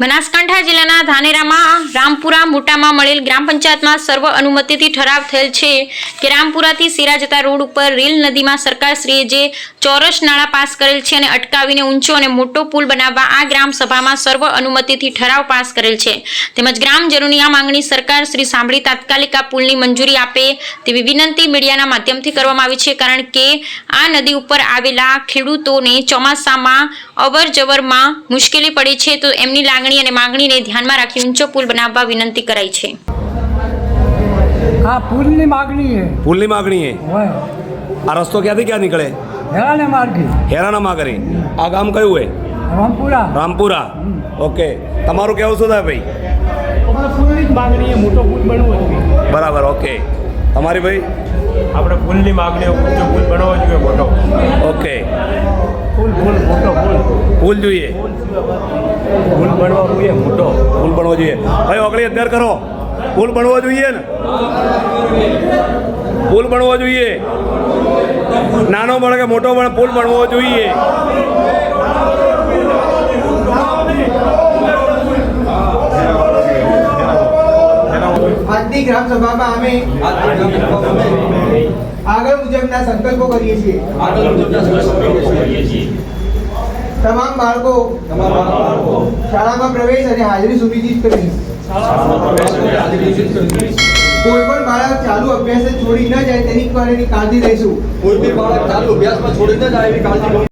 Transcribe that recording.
બનાસકાંઠા જિલ્લાના ધાનેરામાં રામપુરા મોટામાં મળેલ ગ્રામ પંચાયતમાં સર્વ અનુમતિથી ઠરાવ થયેલ છે કે રામપુરાથી સિરા જતા રોડ ઉપર રેલ નદીમાં સરકારશ્રીએ જે ચોરસ નાળા પાસ કરેલ છે અને અટકાવીને ઊંચો અને મોટો પુલ બનાવવા આ ગ્રામ સભામાં સર્વ અનુમતિથી ઠરાવ પાસ કરેલ છે. તેમજ ગ્રામજનોની આ માંગણી સરકાર શ્રી સાંભળી તાત્કાલિક આ પુલની મંજૂરી આપે તેવી વિનંતી મીડિયાના માધ્યમથી કરવામાં આવી છે કારણ કે આ નદી ઉપર આવેલા ખેડૂતોને ચોમાસામાં અવર જવરમાં મુશ્કેલી પડે છે તો એમની લાગણી અને માંગણીને ધ્યાનમાં રાખી ઊંચો પુલ બનાવવા વિનંતી કરાઈ છે. આ પુલની માંગણી છે. પુલની માંગણી છે? આ રસ્તો ક્યાંથી ક્યાં નીકળે? હેરાને માર્ગે. હેરાના માર્ગે આ ગામ કયું હોય રામપુરા. રામપુરા. ઓકે. તમારું કેવું શું થાય ભાઈ? પુલની જ માગણી મોટો પુલ બનવો જોઈએ. બરાબર ઓકે. તમારી ભાઈ? આપણે પુલની માગણી ઊંચો પુલ બનવો જોઈએ મોટો ઓકે પુલ પુલ મોટો પુલ પુલ જોઈએ. ભૂલ બનવો જોઈએ, મોટો ભૂલ બનવો જોઈએ. ભાઈ ઓગળી અત્યારે કરો. ભૂલ બનવો જોઈએ ને? પુલ બનવો જોઈએ. નાનો બને કે મોટો બને પુલ બનવો જોઈએ. આજની ગ્રામ સભામાં અમે આગળ મુજબના સંકલ્પો કરીએ છીએ. તમામ બાળકો શાળામાં પ્રવેશ અને હાજરી સુનિશ્ચિત કરવી કોઈ પણ બાળક ચાલુ અભ્યાસ છોડી ન જાય તેની કાળજી લઈશું. કોઈ બી બાળક ચાલુ અભ્યાસમાં છોડી ન જાય એવી કાળજી